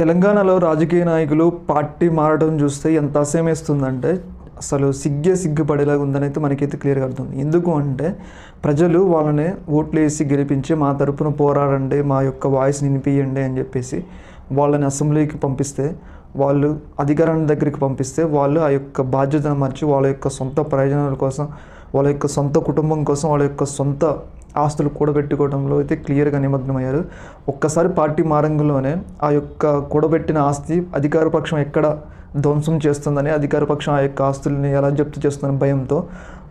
తెలంగాణలో రాజకీయ నాయకులు పార్టీ మారడం చూస్తే ఎంత అసహ్యమేస్తుందంటే అసలు సిగ్గే సిగ్గుపడేలాగా ఉందని అయితే మనకైతే క్లియర్గా అర్థం ఎందుకు అంటే ప్రజలు వాళ్ళని ఓట్లు వేసి గెలిపించి మా తరపున పోరాడండి మా యొక్క వాయిస్ నినిపియండి అని చెప్పేసి వాళ్ళని అసెంబ్లీకి పంపిస్తే వాళ్ళు అధికారాన్ని దగ్గరికి పంపిస్తే వాళ్ళు ఆ యొక్క బాధ్యతను మర్చి వాళ్ళ యొక్క సొంత ప్రయోజనాల కోసం వాళ్ళ యొక్క సొంత కుటుంబం కోసం వాళ్ళ యొక్క సొంత ఆస్తులు కూడబెట్టుకోవడంలో అయితే క్లియర్గా నిమగ్నమయ్యారు. ఒక్కసారి పార్టీ మారంగంలోనే ఆ యొక్క కూడబెట్టిన ఆస్తి అధికార పక్షం ఎక్కడ ధ్వంసం చేస్తుందని అధికార పక్షం ఆ యొక్క ఆస్తుల్ని ఎలా జప్తు చేస్తుందని భయంతో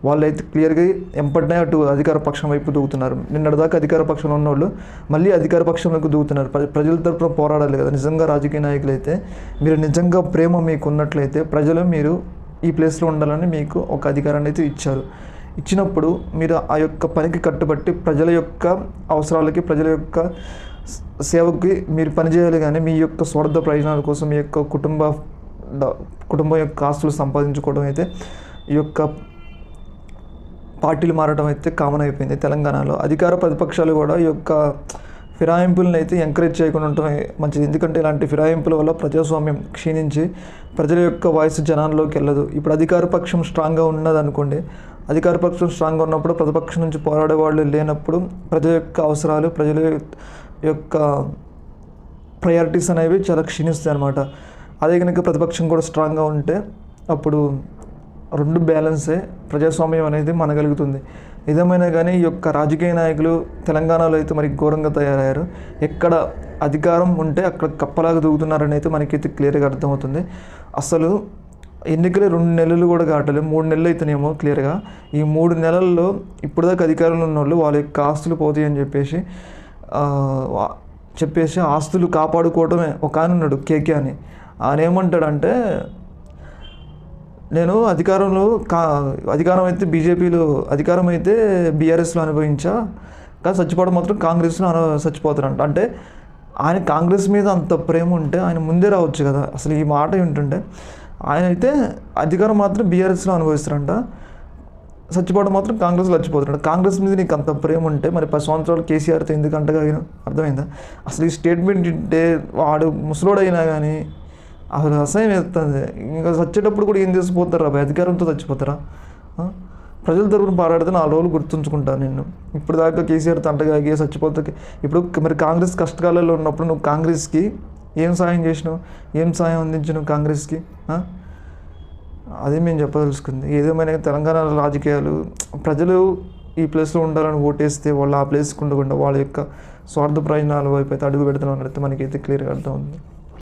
వాళ్ళైతే క్లియర్గా ఎంపటినే అటు అధికార పక్షం వైపు దూకుతున్నారు. నిన్నటిదాకా అధికార పక్షంలో ఉన్నోళ్ళు మళ్ళీ అధికార పక్షంలోకి దూకుతున్నారు. ప్ర- ప్రజల తరపున పోరాడాలి కదా. నిజంగా రాజకీయ నాయకులు అయితే మీరు నిజంగా ప్రేమ మీకు ఉన్నట్లయితే ప్రజలు మీరు ఈ ప్లేస్లో ఉండాలని మీకు ఒక అధికారాన్ని అయితే ఇచ్చారు. ఇచ్చినప్పుడు మీరు ఆ యొక్క పనికి కట్టుబట్టి ప్రజల యొక్క అవసరాలకి ప్రజల యొక్క సేవకి మీరు పనిచేయాలి కానీ మీ యొక్క స్వార్థ ప్రయోజనాల కోసం మీ యొక్క కుటుంబ కుటుంబం యొక్క ఆస్తులు సంపాదించుకోవడం అయితే ఈ యొక్క పార్టీలు మారడం అయితే కామన్ అయిపోయింది తెలంగాణలో. అధికార ప్రతిపక్షాలు కూడా ఈ యొక్క ఫిరాయింపులను అయితే ఎంకరేజ్ చేయకుండా ఉండటం మంచిది. ఎందుకంటే ఇలాంటి ఫిరాయింపుల వల్ల ప్రజాస్వామ్యం క్షీణించి ప్రజల యొక్క వాయిస్ జనాల్లోకి వెళ్ళదు. ఇప్పుడు అధికార పక్షం స్ట్రాంగ్గా ఉన్నదనుకోండి అధికార పక్షం స్ట్రాంగ్గా ఉన్నప్పుడు ప్రతిపక్షం నుంచి పోరాడే వాళ్ళు లేనప్పుడు ప్రజల యొక్క అవసరాలు ప్రజల యొక్క ప్రయారిటీస్ అనేవి చాలా క్షీణిస్తాయి అనమాట అదే కనుక ప్రతిపక్షం కూడా స్ట్రాంగ్గా ఉంటే అప్పుడు రెండు బ్యాలెన్సే ప్రజాస్వామ్యం అనేది మనగలుగుతుంది. నిజమైనా కానీ ఈ యొక్క రాజకీయ నాయకులు తెలంగాణలో అయితే మరి ఘోరంగా తయారయ్యారు. ఎక్కడ అధికారం ఉంటే అక్కడ కప్పలాగా దూకుతున్నారని అయితే మనకైతే క్లియర్గా అర్థమవుతుంది. అసలు ఎన్నికలు రెండు నెలలు కూడా కావట్లేదు. మూడు నెలలు అయితేనేమో క్లియర్గా. ఈ మూడు నెలల్లో ఇప్పటిదాకా అధికారంలో ఉన్న వాళ్ళు వాళ్ళ యొక్క ఆస్తులు పోతాయి అని చెప్పేసి చెప్పేసి ఆస్తులు కాపాడుకోవడమే ఒక ఆయన ఉన్నాడు కేకే అని. ఆయన ఏమంటాడంటే నేను అధికారంలో కా అధికారం అయితే బీజేపీలో అధికారం అయితే బీఆర్ఎస్లో అనుభవించా కానీ చచ్చిపోవడం మాత్రం కాంగ్రెస్లో అను చచ్చిపోతారంట అంటే ఆయన కాంగ్రెస్ మీద అంత ప్రేమ ఉంటే ఆయన ముందే రావచ్చు కదా. అసలు ఈ మాట ఏంటంటే ఆయన అయితే అధికారం మాత్రం బీఆర్ఎస్లో అనుభవిస్తారంట చచ్చిపోవడం మాత్రం కాంగ్రెస్లో చచ్చిపోతున్నాడు కాంగ్రెస్ మీద నీకు అంత ప్రేమ ఉంటే మరి పది సంవత్సరాలు కేసీఆర్తో ఎందుకు అంటగలిగిన అర్థమైందా? అసలు ఈ స్టేట్మెంట్ ఇంటే వాడు ముసలోడైనా కానీ అసలు అసహ్యం వేస్తుంది. ఇంకా చచ్చేటప్పుడు కూడా ఏం చేసిపోతారా అధికారంతో చచ్చిపోతారా? ప్రజల తరపున పోరాడితే నాలుగు రోజులు గుర్తుంచుకుంటాను నేను ఇప్పుడు దాకా కేసీఆర్ తంటగాగి చచ్చిపోతే ఇప్పుడు మరి కాంగ్రెస్ కష్టకాలంలో ఉన్నప్పుడు నువ్వు కాంగ్రెస్కి ఏం సాయం చేసినావు? ఏం సాయం అందించినావు కాంగ్రెస్కి? అదే మేము చెప్పదలుచుకుంది. ఏదేమైనా తెలంగాణ రాజకీయాలు ప్రజలు ఈ ప్లేస్లో ఉండాలని ఓటేస్తే వాళ్ళు ఆ ప్లేస్కి ఉండకుండా వాళ్ళ యొక్క స్వార్థ ప్రయోజనాల వైపు అయితే అడుగు పెడుతున్నారని అయితే మనకైతే క్లియర్గా అర్థం ఉంది